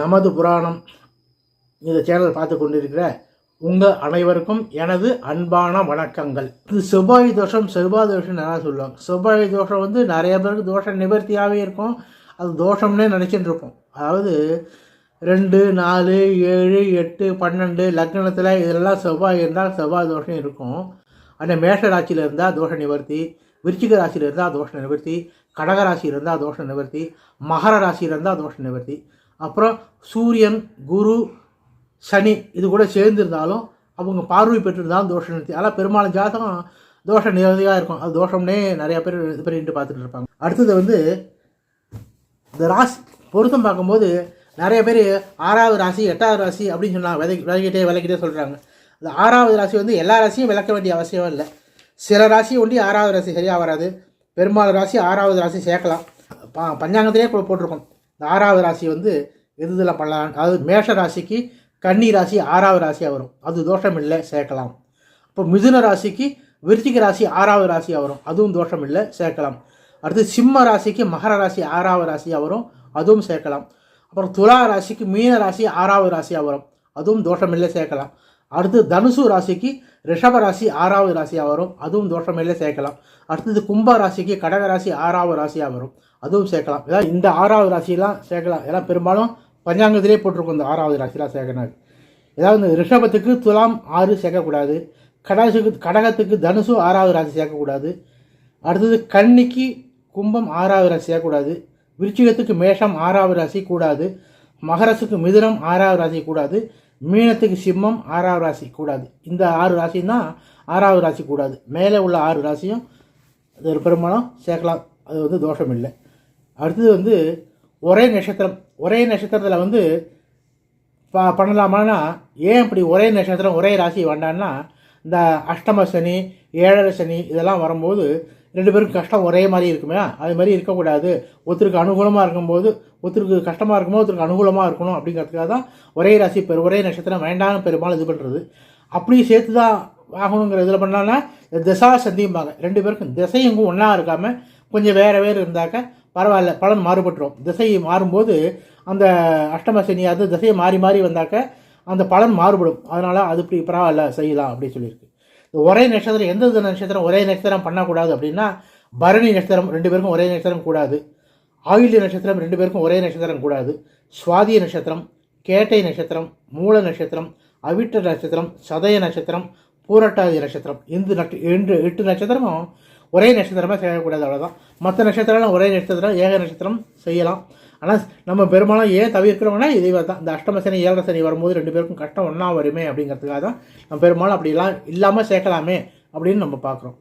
நமது புராணம். இந்த சேனல் பார்த்து கொண்டிருக்கிற உங்கள் அனைவருக்கும் எனது அன்பான வணக்கங்கள். இது செவ்வாய் தோஷம் செவ்வாய் தோஷம் நல்லா சொல்லுவாங்க. செவ்வாய் தோஷம் வந்து நிறைய பேருக்கு தோஷ நிவர்த்தியாகவே இருக்கும். அது தோஷம்னே நினச்சிட்டு இருப்போம். அதாவது ரெண்டு நாலு ஏழு எட்டு பன்னெண்டு லக்னத்தில் இதெல்லாம் செவ்வாய் இருந்தால் செவ்வாய் தோஷம் இருக்கும். ஆனால் மேஷ ராசியில் இருந்தால் தோஷ நிவர்த்தி விருச்சிக ராசியில் இருந்தால் தோஷ நிவர்த்தி கடக ராசியில் இருந்தால் தோஷ நிவர்த்தி மகர ராசியில் இருந்தால் தோஷ நிவர்த்தி. அப்புறம் சூரியன் குரு சனி இது கூட சேர்ந்திருந்தாலும் அவங்க பார்வை பெற்றிருந்தாலும் தோஷ நிறுத்தி அதெல்லாம் பெரும்பாலும் ஜாதகம் தோஷ நிவர்த்தியாக இருக்கும். அது தோஷம்னே நிறையா பேர் இது பண்ணிட்டு பார்த்துட்டு இருப்பாங்க. அடுத்தது வந்து இந்த ராசி பொருத்தம் பார்க்கும்போது நிறைய பேர் ஆறாவது ராசி எட்டாவது ராசி அப்படின்னு சொன்னாங்க விதை விலகிட்டே விலகிட்டே சொல்கிறாங்க இந்த ஆறாவது ராசி வந்து எல்லா ராசியும் விளக்க வேண்டிய அவசியம் இல்லை. சில ராசி ஒண்டி ஆறாவது ராசி சரியாக வராது. பெரும்பாலும் ராசி ஆறாவது ராசி சேர்க்கலாம். பா பஞ்சாங்கத்திலே போட்டிருக்கோம். இந்த ஆறாவது ராசி வந்து எது இதில் பண்ணலாம். அதாவது மேஷ ராசிக்கு கன்னி ராசி ஆறாவது ராசியாக வரும். அது தோஷம் இல்லை சேர்க்கலாம். இப்போ மிதுன ராசிக்கு விருச்சிக ராசி ஆறாவது ராசியாக வரும். அதுவும் தோஷம் இல்லை சேர்க்கலாம். அடுத்து சிம்ம ராசிக்கு மகர ராசி ஆறாவது ராசியாக வரும். அதுவும் சேர்க்கலாம். அப்புறம் துலா ராசிக்கு மீன ராசி ஆறாவது ராசியாக வரும். அதுவும் தோஷம் இல்லை சேர்க்கலாம். அடுத்து தனுசு ராசிக்கு ரிஷப ராசி ஆறாவது ராசியாக வரும். அதுவும் தோஷம் இல்லை சேர்க்கலாம். அடுத்தது கும்ப ராசிக்கு கடக ராசி ஆறாவது ராசியாக வரும். அதுவும் சேர்க்கலாம். ஏதாவது இந்த ஆறாவது ராசியெல்லாம் சேர்க்கலாம். எல்லாம் பெரும்பாலும் பஞ்சாங்கத்திலே போட்டிருக்கும் இந்த ஆறாவது ராசிலாம் சேர்க்கணும். ஏதாவது இந்த ரிஷபத்துக்கு துலாம் ஆறு சேர்க்கக்கூடாது. கடகத்துக்கு கடகத்துக்கு தனுசு ஆறாவது ராசி சேர்க்கக்கூடாது. அடுத்தது கன்னிக்கு கும்பம் ஆறாவது ராசி சேர்க்கக்கூடாது. விருச்சிகத்துக்கு மேஷம் ஆறாவது ராசி கூடாது. மகரசுக்கு மிதுனம் ஆறாவது ராசி கூடாது. மீனத்துக்கு சிம்மம் ஆறாவது ராசி கூடாது. இந்த ஆறு ராசியும் தான் ஆறாவது ராசி கூடாது. மேலே உள்ள ஆறு ராசியும் அது ஒரு பெரும்பாலும் சேர்க்கலாம். அது வந்து தோஷம் இல்லை அடுத்தது வந்து ஒரே நட்சத்திரம். ஒரே நட்சத்திரத்தில் வந்து ப பண்ணலாமான்னா ஏன் இப்படி ஒரே நட்சத்திரம் ஒரே ராசி வேண்டான்னா இந்த அஷ்டம சனி ஏழரை சனி இதெல்லாம் வரும்போது ரெண்டு பேருக்கும் கஷ்டம் ஒரே மாதிரி இருக்குமே? அது மாதிரி இருக்கக்கூடாது. ஒருத்தருக்கு அனுகூலமாக இருக்கும்போது ஒருத்தருக்கு கஷ்டமாக இருக்கும்போது ஒருத்தருக்கு அனுகூலமாக இருக்கணும் அப்படிங்கிறதுக்காக தான் ஒரே ராசி பெரு ஒரே நட்சத்திரம் வேண்டாம்னு பெரும்பாலும் இது பண்ணுறது அப்படி சேர்த்து தான் ஆகணுங்கிற இதில் பண்ணாங்கன்னா திசா சந்தியும்பாங்க ரெண்டு பேருக்கும் திசையும் ஒன்றா இருக்காமல் கொஞ்சம் வேறு வேறு இருந்தாக்க பரவாயில்ல பலன் மாறுபட்டுரும். திசை மாறும்போது அந்த அஷ்டம அது திசையை மாறி மாறி வந்தாக்க அந்த பலன் மாறுபடும். அதனால் அது இப்படி பரவாயில்ல செய்யலாம் அப்படின்னு சொல்லியிருக்கு. ஒரே நட்சத்திரம் எந்த நட்சத்திரம் ஒரே நட்சத்திரம் பண்ணக்கூடாது அப்படின்னா பரணி நட்சத்திரம் ரெண்டு பேருக்கும் ஒரே நட்சத்திரம் கூடாது. ஆயுள்ய நட்சத்திரம் ரெண்டு பேருக்கும் ஒரே நட்சத்திரம் கூடாது. சுவாதிய நட்சத்திரம் கேட்டை நட்சத்திரம் மூல நட்சத்திரம் அவிட்ட நட்சத்திரம் சதய நட்சத்திரம் பூரட்டாதி நட்சத்திரம். இந்த நட்ச ரெண்டு எட்டு நட்சத்திரமும் ஒரே நட்சத்திரமாக செய்யக்கூடாது அவ்வளோதான் மற்ற நட்சத்திரம் ஒரே நட்சத்திரம் ஏக நட்சத்திரம் செய்யலாம். ஆனால் நம்ம பெரும்பாலும் ஏன் தவிர்க்கிறோம்னா இதே தான் இந்த அஷ்டம சனி ஏழரை சனி வரும்போது ரெண்டு பேருக்கும் கஷ்டம் ஒன்றா வருமே அப்படிங்கிறதுக்காக தான் நம்ம பெரும்பாலும் அப்படிலாம் இல்லாமல் சேர்க்கலாமே அப்படின்னு நம்ம பார்க்குறோம்